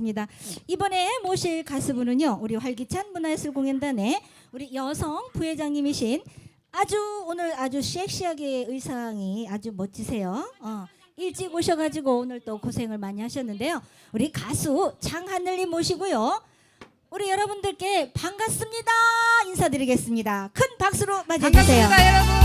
입니다. 이번에 모실 가수분은요 우리 활기찬 문화예술공연단의 우리 여성 부회장님이신 아주 오늘 아주 섹시하게 의상이 아주 멋지세요. 어, 일찍 오셔가지고 오늘 또 고생을 많이 하셨는데요. 우리 가수 장하늘님 모시고요. 우리 여러분들께 반갑습니다 인사드리겠습니다. 큰 박수로 맞이해주세요. 반갑습니다 여러분.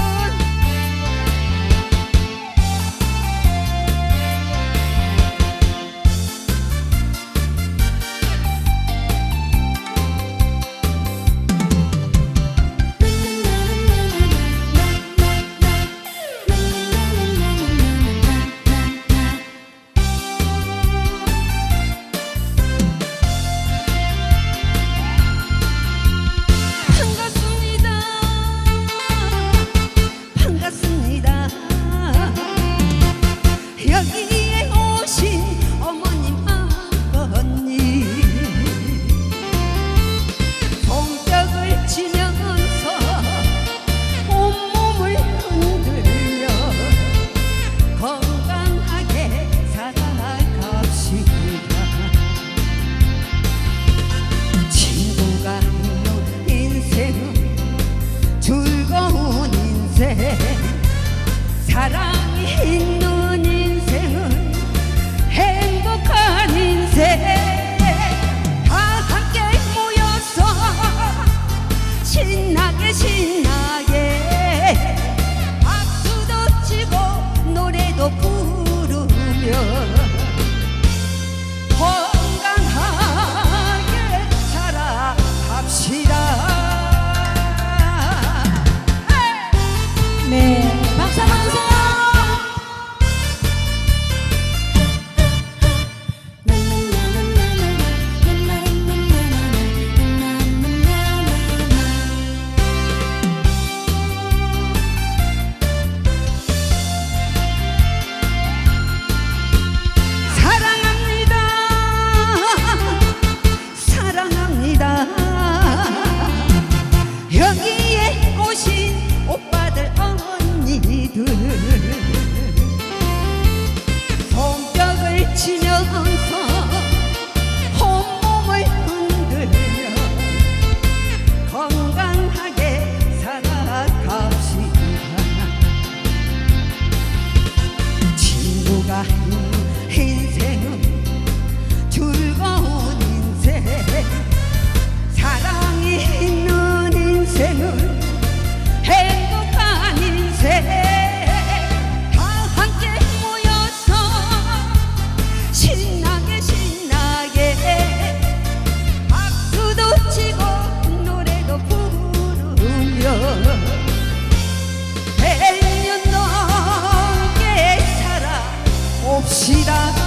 시다.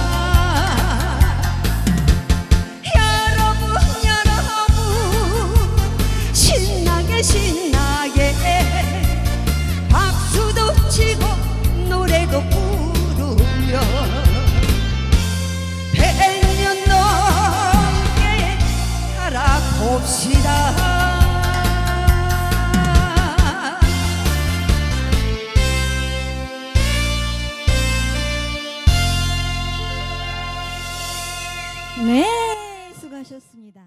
네, 수고하셨습니다.